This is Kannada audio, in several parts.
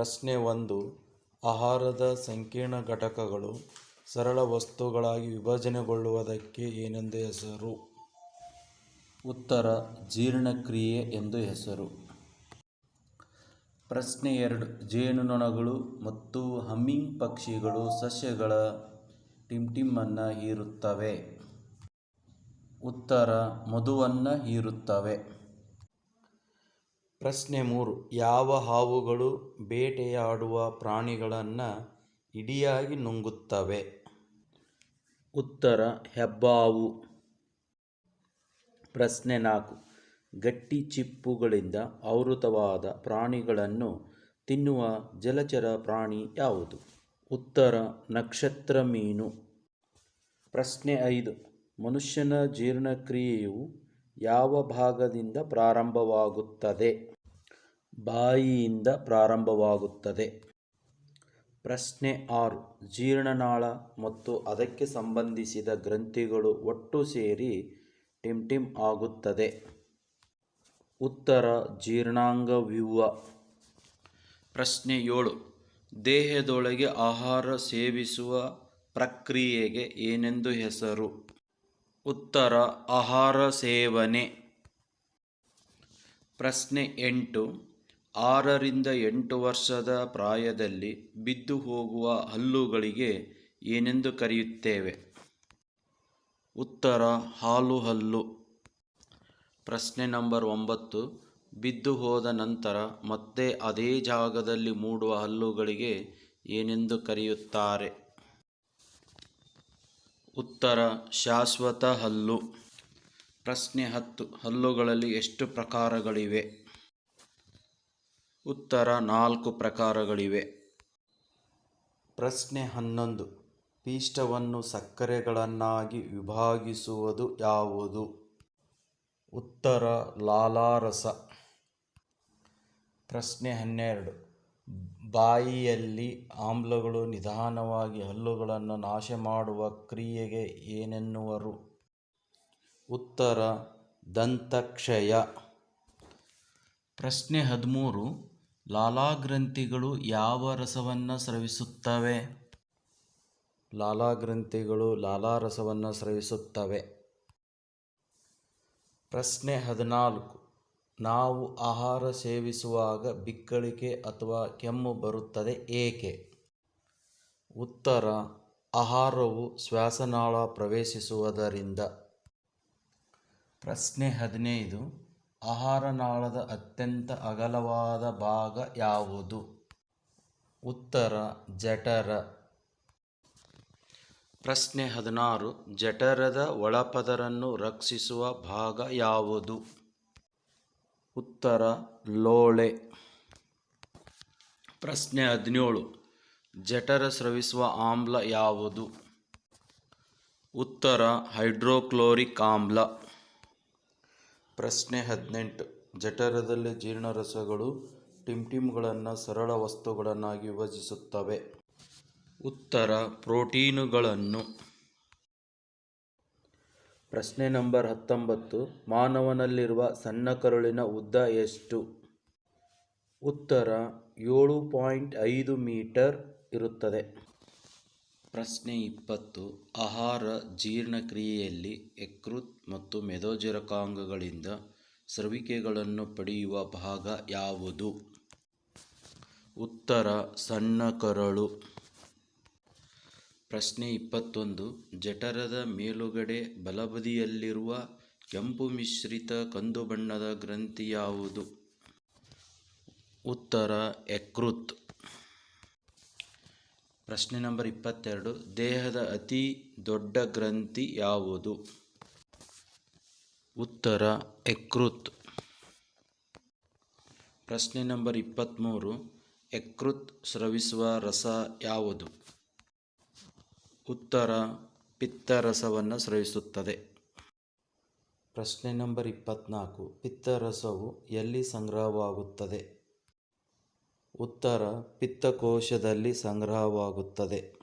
ಪ್ರಶ್ನೆ ಒಂದು ಆಹಾರದ ಸಂಕೀರ್ಣ ಘಟಕಗಳು ಸರಳ ವಸ್ತುಗಳಾಗಿ ವಿಭಜನೆಗೊಳ್ಳುವುದಕ್ಕೆ ಏನೆಂದು ಹೆಸರು? ಉತ್ತರ, ಜೀರ್ಣಕ್ರಿಯೆ ಎಂದು ಹೆಸರು. ಪ್ರಶ್ನೆ ಎರಡು ಜೇನುನೊಣಗಳು ಮತ್ತು ಹಮ್ಮಿಂಗ್ ಪಕ್ಷಿಗಳು ಸಸ್ಯಗಳ ಟಿಮ್ಟಿಮ್ಮನ್ನು ಹೀರುತ್ತವೆ. ಉತ್ತರ, ಮಧುವನ್ನು ಹೀರುತ್ತವೆ. ಪ್ರಶ್ನೆ ಮೂರು ಯಾವ ಹಾವುಗಳು ಬೇಟೆಯಾಡುವ ಪ್ರಾಣಿಗಳನ್ನು ಇಡಿಯಾಗಿ ನುಂಗುತ್ತವೆ? ಉತ್ತರ, ಹೆಬ್ಬಾವು. ಪ್ರಶ್ನೆ ನಾಲ್ಕು ಗಟ್ಟಿ ಚಿಪ್ಪುಗಳಿಂದ ಆವೃತವಾದ ಪ್ರಾಣಿಗಳನ್ನು ತಿನ್ನುವ ಜಲಚರ ಪ್ರಾಣಿ ಯಾವುದು? ಉತ್ತರ, ನಕ್ಷತ್ರ ಮೀನು. ಪ್ರಶ್ನೆ ಐದು ಮನುಷ್ಯನ ಜೀರ್ಣಕ್ರಿಯೆಯು ಯಾವ ಭಾಗದಿಂದ ಪ್ರಾರಂಭವಾಗುತ್ತದೆ? ಬಾಯಿಯಿಂದ ಪ್ರಾರಂಭವಾಗುತ್ತದೆ. ಪ್ರಶ್ನೆ ಆರು ಜೀರ್ಣನಾಳ ಮತ್ತು ಅದಕ್ಕೆ ಸಂಬಂಧಿಸಿದ ಗ್ರಂಥಿಗಳು ಒಟ್ಟು ಸೇರಿ ಟಿಮ್ಟಿಮ್ ಆಗುತ್ತದೆ. ಉತ್ತರ ಜೀರ್ಣಾಂಗವ್ಯೂಹ. ಪ್ರಶ್ನೆ ಏಳು ದೇಹದೊಳಗೆ ಆಹಾರ ಸೇವಿಸುವ ಪ್ರಕ್ರಿಯೆಗೆ ಏನೆಂದು ಹೆಸರು? ಉತ್ತರ, ಆಹಾರ ಸೇವನೆ. ಪ್ರಶ್ನೆ ಎಂಟು ಆರರಿಂದ ಎಂಟು ವರ್ಷದ ಪ್ರಾಯದಲ್ಲಿ ಬಿದ್ದು ಹೋಗುವ ಹಲ್ಲುಗಳಿಗೆ ಏನೆಂದು ಕರೆಯುತ್ತೇವೆ? ಉತ್ತರ, ಹಾಲು ಹಲ್ಲು ಪ್ರಶ್ನೆ ನಂಬರ್ ಒಂಬತ್ತು ಬಿದ್ದು ಹೋದ ನಂತರ ಮತ್ತೆ ಅದೇ ಜಾಗದಲ್ಲಿ ಮೂಡುವ ಹಲ್ಲುಗಳಿಗೆ ಏನೆಂದು ಕರೆಯುತ್ತಾರೆ? ಉತ್ತರ, ಶಾಶ್ವತ ಹಲ್ಲು. ಪ್ರಶ್ನೆ ಹತ್ತು, ಹಲ್ಲುಗಳಲ್ಲಿ ಎಷ್ಟು ಪ್ರಕಾರಗಳಿವೆ? ಉತ್ತರ, ನಾಲ್ಕು ಪ್ರಕಾರಗಳಿವೆ. ಪ್ರಶ್ನೆ ಹನ್ನೊಂದು ಪಿಷ್ಟವನ್ನು ಸಕ್ಕರೆಗಳನ್ನಾಗಿ ವಿಭಾಗಿಸುವುದು ಯಾವುದು? ಉತ್ತರ, ಲಾಲಾರಸ. ಪ್ರಶ್ನೆ ಹನ್ನೆರಡು ಬಾಯಿಯಲ್ಲಿ ಆಮ್ಲಗಳು ನಿಧಾನವಾಗಿ ಹಲ್ಲುಗಳನ್ನು ನಾಶ ಮಾಡುವ ಕ್ರಿಯೆಗೆ ಏನೆನ್ನುವರು? ಉತ್ತರ, ದಂತಕ್ಷಯ. ಪ್ರಶ್ನೆ ಹದಿಮೂರು ಲಾಲಾಗ್ರಂಥಿಗಳು ಯಾವ ರಸವನ್ನು ಸ್ರವಿಸುತ್ತವೆ? ಲಾಲಾಗ್ರಂಥಿಗಳು ಲಾಲಾರಸವನ್ನು ಸ್ರವಿಸುತ್ತವೆ. ಪ್ರಶ್ನೆ ಹದಿನಾಲ್ಕು ನಾವು ಆಹಾರ ಸೇವಿಸುವಾಗ ಬಿಕ್ಕಳಿಕೆ ಅಥವಾ ಕೆಮ್ಮು ಬರುತ್ತದೆ ಏಕೆ? ಉತ್ತರ, ಆಹಾರವು ಶ್ವಾಸನಾಳ ಪ್ರವೇಶಿಸುವುದರಿಂದ. ಪ್ರಶ್ನೆ ಹದಿನೈದು ಆಹಾರನಾಳದ ಅತ್ಯಂತ ಅಗಲವಾದ ಭಾಗ ಯಾವುದು? ಉತ್ತರ, ಜಠರ. ಪ್ರಶ್ನೆ ಹದಿನಾರು ಜಠರದ ಒಳಪದರನ್ನು ರಕ್ಷಿಸುವ ಭಾಗ ಯಾವುದು? ಉತ್ತರ ಲೋಳೆ. ಪ್ರಶ್ನೆ ಹದಿನೇಳು ಜಠರ ಸ್ರವಿಸುವ ಆಮ್ಲ ಯಾವುದು? ಉತ್ತರ ಹೈಡ್ರೋಕ್ಲೋರಿಕ್ ಆಮ್ಲ. ಪ್ರಶ್ನೆ ಹದಿನೆಂಟು ಜಠರದಲ್ಲಿ ಜೀರ್ಣರಸಗಳು ಟಿಮ್ಟಿಮ್ಗಳನ್ನು ಸರಳ ವಸ್ತುಗಳನ್ನಾಗಿ ವಿಭಜಿಸುತ್ತವೆ. ಉತ್ತರ ಪ್ರೋಟೀನುಗಳನ್ನು. ಪ್ರಶ್ನೆ ನಂಬರ್ ಹತ್ತೊಂಬತ್ತು ಮಾನವನಲ್ಲಿರುವ ಸಣ್ಣ ಕರುಳಿನ ಉದ್ದ ಎಷ್ಟು? ಉತ್ತರ, ಏಳು ಪಾಯಿಂಟ್ ಐದು ಮೀಟರ್ ಇರುತ್ತದೆ. ಪ್ರಶ್ನೆ ಇಪ್ಪತ್ತು ಆಹಾರ ಜೀರ್ಣಕ್ರಿಯೆಯಲ್ಲಿ ಯಕೃತ್ ಮತ್ತು ಮೆದೋಜರಕಾಂಗಗಳಿಂದ ಸ್ರವಿಕೆಗಳನ್ನು ಪಡೆಯುವ ಭಾಗ ಯಾವುದು? ಉತ್ತರ, ಸಣ್ಣ ಕರಳು. ಪ್ರಶ್ನೆ ಇಪ್ಪತ್ತೊಂದು ಜಠರದ ಮೇಲುಗಡೆ ಬಲಬದಿಯಲ್ಲಿರುವ ಕೆಂಪು ಮಿಶ್ರಿತ ಕಂದು ಬಣ್ಣದ ಗ್ರಂಥಿ ಯಾವುದು? ಉತ್ತರ, ಯಕೃತ್. ಪ್ರಶ್ನೆ ನಂಬರ್ ಇಪ್ಪತ್ತೆರಡು ದೇಹದ ಅತಿ ದೊಡ್ಡ ಗ್ರಂಥಿ ಯಾವುದು? ಉತ್ತರ, ಯಕೃತ್ ಪ್ರಶ್ನೆ ನಂಬರ್ ಇಪ್ಪತ್ತ್ಮೂರು ಯಕೃತ್ ಸ್ರವಿಸುವ ರಸ ಯಾವುದು ಉತ್ತರ ಪಿತ್ತರಸವನ್ನು ಸ್ರವಿಸುತ್ತದೆ. ಪ್ರಶ್ನೆ ನಂಬರ್ ಇಪ್ಪತ್ತ್ನಾಲ್ಕು ಪಿತ್ತರಸವು ಎಲ್ಲಿ ಸಂಗ್ರಹವಾಗುತ್ತದೆ? ಉತ್ತರ ಪಿತ್ತಕೋಶದಲ್ಲಿ ಸಂಗ್ರಹವಾಗುತ್ತದೆ.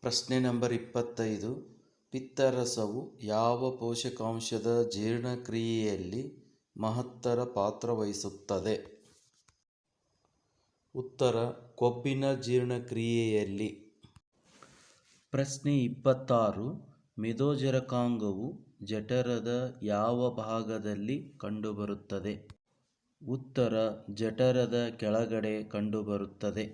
ಪ್ರಶ್ನೆ ನಂಬರ್ ಇಪ್ಪತ್ತೈದು. ಪಿತ್ತರಸವು ಯಾವ ಪೋಷಕಾಂಶದ ಜೀರ್ಣಕ್ರಿಯೆಯಲ್ಲಿ ಮಹತ್ತರ ಪಾತ್ರ ವಹಿಸುತ್ತದೆ? ಉತ್ತರ, ಕೊಬ್ಬಿನ ಜೀರ್ಣಕ್ರಿಯೆಯಲ್ಲಿ. ಪ್ರಶ್ನೆ ಇಪ್ಪತ್ತಾರು. ಮೇದೋಜರಕಾಂಗವು ಜಠರದ ಯಾವ ಭಾಗದಲ್ಲಿ ಕಂಡುಬರುತ್ತದೆ? ಉತ್ತರ, ಜಠರದ ಕೆಳಗಡೆ ಕಂಡುಬರುತ್ತದೆ.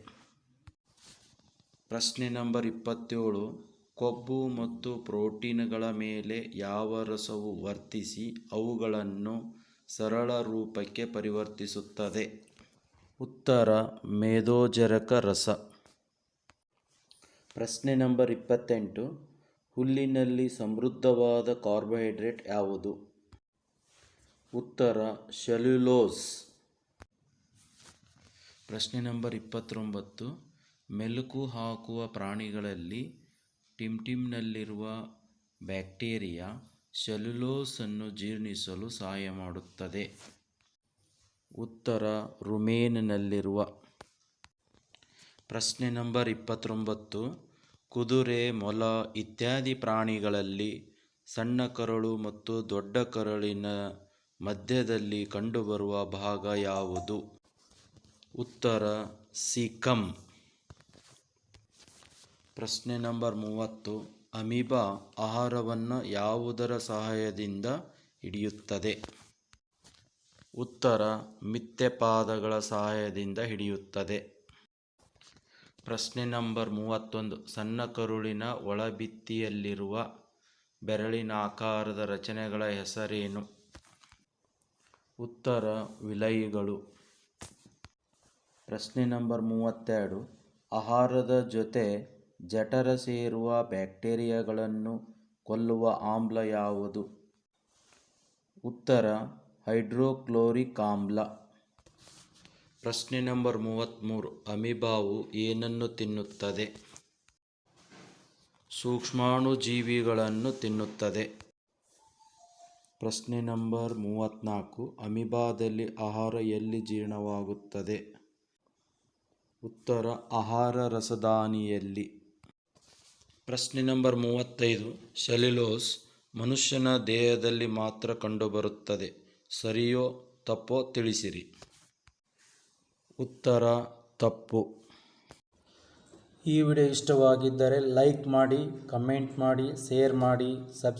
ಪ್ರಶ್ನೆ ನಂಬರ್ ಇಪ್ಪತ್ತೇಳು. ಕೊಬ್ಬು ಮತ್ತು ಪ್ರೋಟೀನ್ಗಳ ಮೇಲೆ ಯಾವ ರಸವು ವರ್ತಿಸಿ ಅವುಗಳನ್ನು ಸರಳ ರೂಪಕ್ಕೆ ಪರಿವರ್ತಿಸುತ್ತದೆ? ಉತ್ತರ, ಮೇದೋಜರಕ ರಸ. ಪ್ರಶ್ನೆ ನಂಬರ್ ಇಪ್ಪತ್ತೆಂಟು. ಹುಲ್ಲಿನಲ್ಲಿ ಸಮೃದ್ಧವಾದ ಕಾರ್ಬೋಹೈಡ್ರೇಟ್ ಯಾವುದು? ಉತ್ತರ, ಸೆಲ್ಯುಲೋಸ್. ಪ್ರಶ್ನೆ ನಂಬರ್ ಇಪ್ಪತ್ತೊಂಬತ್ತು. ಮೆಲುಕು ಹಾಕುವ ಪ್ರಾಣಿಗಳಲ್ಲಿ ಟಿಮ್ಟಿಮ್ನಲ್ಲಿರುವ ಬ್ಯಾಕ್ಟೀರಿಯಾ ಸೆಲ್ಯುಲೋಸನ್ನು ಜೀರ್ಣಿಸಲು ಸಹಾಯ ಮಾಡುತ್ತದೆ. ಉತ್ತರ, ರುಮೇನಿನಲ್ಲಿರುವ. ಪ್ರಶ್ನೆ ನಂಬರ್ ಇಪ್ಪತ್ತೊಂಬತ್ತು. ಕುದುರೆ, ಮೊಲ ಇತ್ಯಾದಿ ಪ್ರಾಣಿಗಳಲ್ಲಿ ಸಣ್ಣ ಕರಳು ಮತ್ತು ದೊಡ್ಡ ಕರುಳಿನ ಮಧ್ಯದಲ್ಲಿ ಕಂಡುಬರುವ ಭಾಗ ಯಾವುದು? ಉತ್ತರ, ಸಿಕಂ. ಪ್ರಶ್ನೆ ನಂಬರ್ ಮೂವತ್ತು. ಅಮೀಬಾ ಆಹಾರವನ್ನು ಯಾವುದರ ಸಹಾಯದಿಂದ ಹಿಡಿಯುತ್ತದೆ? ಉತ್ತರ, ಮಿಥ್ಯಪಾದಗಳ ಸಹಾಯದಿಂದ ಹಿಡಿಯುತ್ತದೆ. ಪ್ರಶ್ನೆ ನಂಬರ್ ಮೂವತ್ತೊಂದು. ಸಣ್ಣ ಕರುಳಿನ ಒಳಭಿತ್ತಿಯಲ್ಲಿರುವ ಬೆರಳಿನ ಆಕಾರದ ರಚನೆಗಳ ಹೆಸರೇನು? ಉತ್ತರ, ವಿಲಯಿಗಳು. ಪ್ರಶ್ನೆ ನಂಬರ್ ಮೂವತ್ತೆರಡು. ಆಹಾರದ ಜೊತೆ ಜಠರ ಸೇರುವ ಬ್ಯಾಕ್ಟೀರಿಯಾಗಳನ್ನು ಕೊಲ್ಲುವ ಆಮ್ಲ ಯಾವುದು? ಉತ್ತರ, ಹೈಡ್ರೋಕ್ಲೋರಿಕ್ ಆಮ್ಲ. ಪ್ರಶ್ನೆ ನಂಬರ್ ಮೂವತ್ತ್ಮೂರು ಅಮಿಬಾವು ಏನನ್ನು ತಿನ್ನುತ್ತದೆ? ಸೂಕ್ಷ್ಮಾಣುಜೀವಿಗಳನ್ನು ತಿನ್ನುತ್ತದೆ. ಪ್ರಶ್ನೆ ನಂಬರ್ ಮೂವತ್ತ್ನಾಲ್ಕು ಅಮಿಬಾದಲ್ಲಿ ಆಹಾರ ಎಲ್ಲಿ ಜೀರ್ಣವಾಗುತ್ತದೆ? ಉತ್ತರ, ಆಹಾರ ರಸದಾನಿಯಲ್ಲಿ ಪ್ರಶ್ನೆ ನಂಬರ್ ಮೂವತ್ತೈದು. ಸೆಲ್ಯುಲೋಸ್ ಮನುಷ್ಯನ ದೇಹದಲ್ಲಿ ಮಾತ್ರ ಕಂಡುಬರುತ್ತದೆ. ಸರಿಯೋ ತಪ್ಪೋ ತಿಳಿಸಿರಿ. ಉತ್ತರ ತಪ್ಪು. ಈ ವಿಡಿಯೋ ಇಷ್ಟವಾಗಿದ್ದರೆ ಲೈಕ್ ಮಾಡಿ ಕಮೆಂಟ್ ಮಾಡಿ ಶೇರ್ ಮಾಡಿ ಸಬ್ಸ್